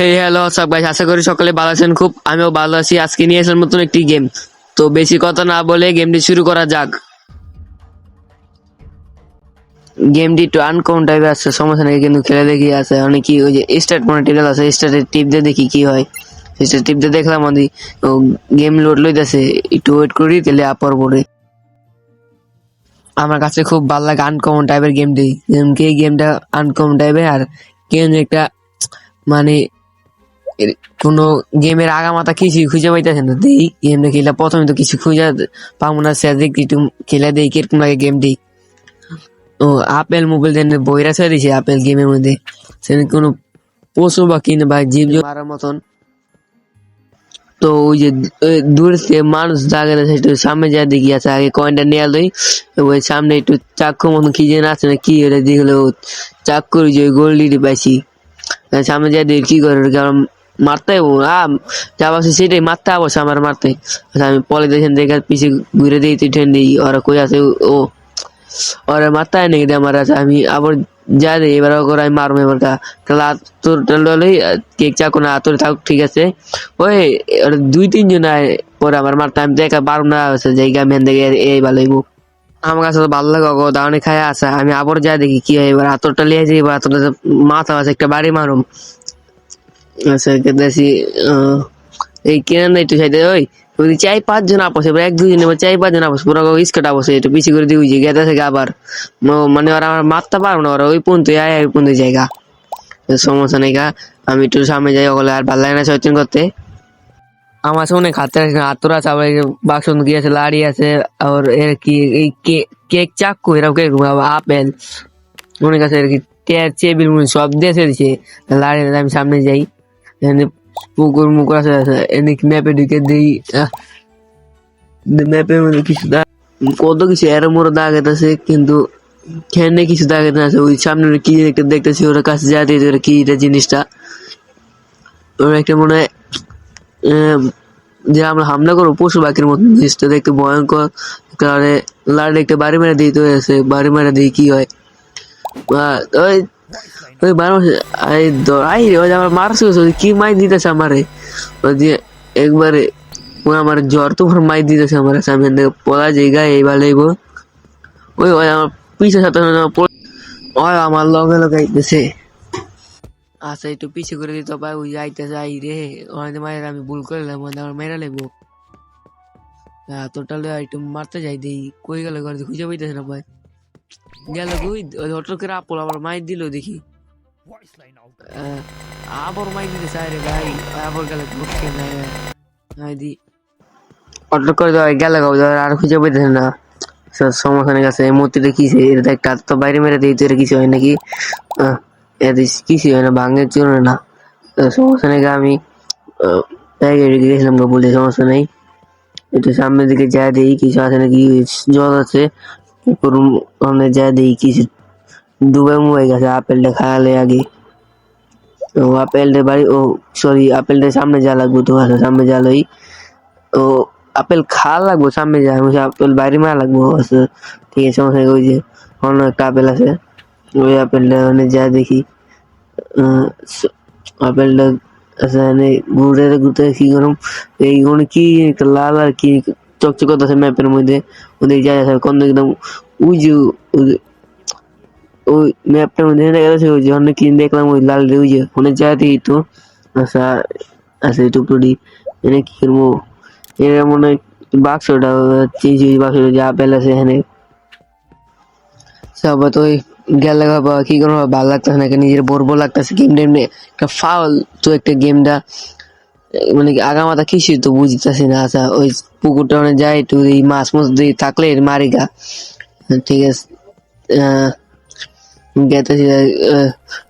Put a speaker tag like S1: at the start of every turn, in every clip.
S1: হে hello সব guys আশা করি সকলে ভালো আছেন। খুব আমিও ভালো আছি। আজকে নিয়ে এসেছেন নতুন একটি গেম তো বেশি কথা না বলে গেমটি শুরু করা যাক। গেমটি একটু আনকমন টাইপের আছে, সমস্যা নেই, কিন্তু খেলে দেখি আছে। অনেক কি, ওই যে স্টার্ট মনিটর আছে স্টার্টের টিপ দিয়ে দেখি কি হয়। স্টার্ট টিপ দিয়ে দেখলাম আমি গেম লোড লইতেছে। একটু ওয়েট করি, তাহলে আপর পড়ে। আমার কাছে খুব ভালো লাগে আনকমন টাইপের গেমটি এই গেমটা আনকমন টাইপের আর গেম একটা মানে কোনো গেমের আগামাতা কিছুই খুঁজে পাইতেছে না। দেই গেমটা খেলা প্রথমে তো কিছু খুঁজে পাবো না, সে দেখি একটু খেলা দেই, কীরকম লাগে গেমটি ও আপেল মোবাইল দেন বইরা ছেড়ে দিছে আপেল গেমের মধ্যে। সেখানে কোনো পশু বা কিনে বা জীব মারার মতন। তো ওই যে দূর থেকে মানুষ দাগে না, সেটা সামনে যা দেখি আছে আগে কয়েনটা নিয়ে আলোই ওই সামনে একটু চাক্ষু মতন কি যেন আছে না, কি এটা দেখল চাক্ষু ওই যে গোল্ডি পাইছি। সামনে যা দেখি কি করে মারতে আ যা ভাবছি সেটাই, মারতে অবশ্য আমার মারতে। আচ্ছা আমি পলে দেখেন দেখে পিছে ঘুরে দিই, তুই ট্রেন দিই, ওরা কই আছে, ও। ওরা মারতে হয় নাকি আমার আছে আমি আবার যা দিই, এবার করে আমি মারবো এবার কা তাহলে তোর টালই কেক চাকু না, তোর থাক ঠিক আছে। ওই, ওরা দুই তিনজন আয়, পরে আমার মারতে, আমি দেখা পারব না আছে জায়গা মেন দেখে এই ভালো হইবো আমার কাছে তো ভালো লাগে গো দাওয়ানি খায় আসা আমি আবার যা দেখি, কি হয়, এবার আতরটা লিয়ে যাই, এবার আতরটা মাথা আছে, একটা বাড়ি মারুম। আচ্ছা দেখছি এই কেনা একটু সাইডে ওই ওই চাই পাঁচজন আপস এক দুজন চাই পাঁচজন আপস, পুরো স্কাট আপস, একটু পিছিয়ে করে দিয়ে গেতে থেকে আবার। মানে ওরা আমার মারতে পারব না, ওরা ওই পর্যন্ত আয় ওই পর্যন্ত জায়গা। সমস্যা নেই গা, আমি একটু সামনে যাই, ওগুলো আর ভালো লাগে না সচেতন করতে। আমার সামনে খাতে হাতুর এই বাক্স আছে, লাড়ি আছে আর এর কি, এই কেক চাক্কু এরকম কেক আপেল। অনেক আছে আর কি চেবিল সব দিয়ে দিছে লাড়ি, আমি সামনে যাই। এখানে পুকুর মুকুর আছে এনে ম্যাপে ঢুকে দিই ম্যাপের মধ্যে কিছু কত কিছু, এর মোড় দাগ আছে, কিন্তু খেনে কিছু দাগ আছে। ওই সামনে কি একটা দেখতেছি, ওরা কাছে যা দিয়ে ওরা কি এটা জিনিসটা। ওরা একটা মনে হয় যে আমরা হামলা করব, পশু পাখির মতো জিনিসটা দেখতে ভয়ঙ্কর। কারণে লাড়ি একটা বাড়ি মেরে দিই তো আছে বাড়ি মেরে দিই কি হয়? ওই ওই মানুষ আই রে, ওই আমার মারছে কি মাই দিতেছে আমারে ওই যে একবারে আমার জ্বর তো মাই দিতেছে আমার সামনে থেকে পড়া জায়গা এই ভালোইব ওই ওই আমার পিছে সাথে ওই আমার লগে লগে আইতেছে আচ্ছা একটু পিছে করে দিতে ভাই ওই আইতেছে আই রে ওখানে মায়ের আমি ভুল করলাম ওখানে আমার মেরা লেবো তোটালে একটু মারতে যাই দেই কই গেল ঘরে খুঁজে পাইতেছে না ভাই গেল কই করে আপল আবার মাইর দিল দেখি। আবার মাইর দিতে চাই রে ভাই আবার গেল ঢুকছে না আই দি। করে দেওয়া গেল গাও আর খুঁজে না। সমস্যা নেই কাছে এই মূর্তিটা কিসে এটা তো বাইরে মেরে দিই তো এটা কিছু হয় নাকি? এটা কিছু হয় না ভাঙের জন্য না। সমস্যা নেই গা, আমি আহ, ব্যাগে রেখে গেছিলাম বলে সমস্যা নেই। একটু সামনের দিকে যা দিই কিছু আছে নাকি জল আছে। পুকুর ওখানে যা দিই কিছু। ডুবে মুয়ে গেছে, আপেলটা খাওয়ালে আগে। ও আপেলটা বাড়ি, ও সরি আপেলটা সামনে যা লাগবো তো আছে সামনে যা লই। ও আপেল খাওয়া লাগবো, সামনে যা আপেল বাইরে মারা লাগবো আচ্ছা ঠিক আছে, সমস্যা ওই যে, অন্য একটা আপেল আছে। ওই আপেলটা মানে যা দেখি আপেলটা আচ্ছা মানে ঘুরে ঘুরতে কি করুম এই মানে কি একটা লাল আর কি চকচক আছে ম্যাপের মধ্যে, ওদের যা আছে কোন একদম উজু ওই ম্যাপটার মধ্যে দেখা যাচ্ছে ওই যে অনেক কিছু দেখলাম ওই লাল ওই যে ফোনে যা দিই তো আচ্ছা আচ্ছা টুকটুটি এনে কি করব? এর মনে হয় বাক্সটা চেঞ্জ হয়েছে, বাক্সটা যে আপেল আছে এখানে। সব তো ওই গেলে কি করব, ভালো লাগতেছে না নিজের বোর বোর লাগতেছে গেম টেম একটা ফাউল তো একটা গেমটা মানে কি, আগামাতা কিছু তো বুঝতেছি না আচ্ছা ওই পুকুরটা মানে যাই একটু এই মাছ মাছ দিয়ে থাকলে মারি গা। ঠিক আছে গেতেছি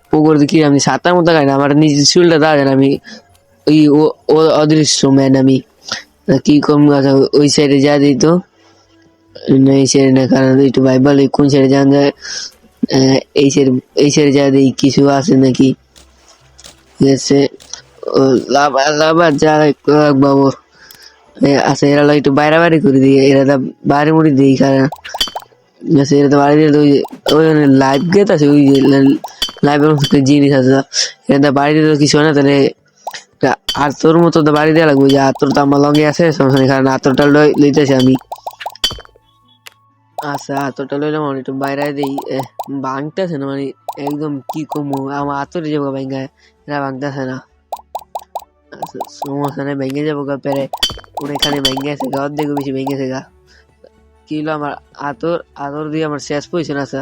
S1: পুকুর দেখি আমি সাঁতার মতো খাই না, আমার নিজের চুলটা দাঁড়ায় আমি, ওই ও- অদৃশ্য ম্যান আমি। কি কম আচ্ছা ওই সাইডে যা দিই তো না এই সাইডে না, কারণ একটু ভাইবাল কোন সাইডে যান যায় এই সাইডে এই সাইডে যা দিই, কিছু আছে নাকি? ঠিক আছে ও লাভ লাভ যা বাবু আচ্ছা এরা একটু বাইরে বাইরে করে দিই এরা তো বাইরে মুড়ি দিই কারণ আচ্ছা এরা তো বাইরে দিয়ে ওই ওই লাইভ গেট আছে ওই লাইভের মতো জিনিস আছে এটা তো দিলে কিছু হয় না তাহলে মতো তো বাড়ি দেওয়া লাগবে যে আর তোর তো আমার লগে আছে সমস্যা নেই কারণ আতরটা লই- লইতেছি আমি আচ্ছা আতরটা লইলাম আমি একটু বাইরে দিই ভাঙতেছে না মানে একদম কি কমু আমার আতরে যাব ভাঙ্গা এরা ভাঙতেছে না আচ্ছা সমস্যা নেই ভেঙে যাব গা পেরে। অনেকখানি ভেঙে গেছে গা অর্ধেক বেশি ভেঙে গেছে গা। কিলো আমার আতর আতর দিয়ে আমার শেষ পজিশন আছে।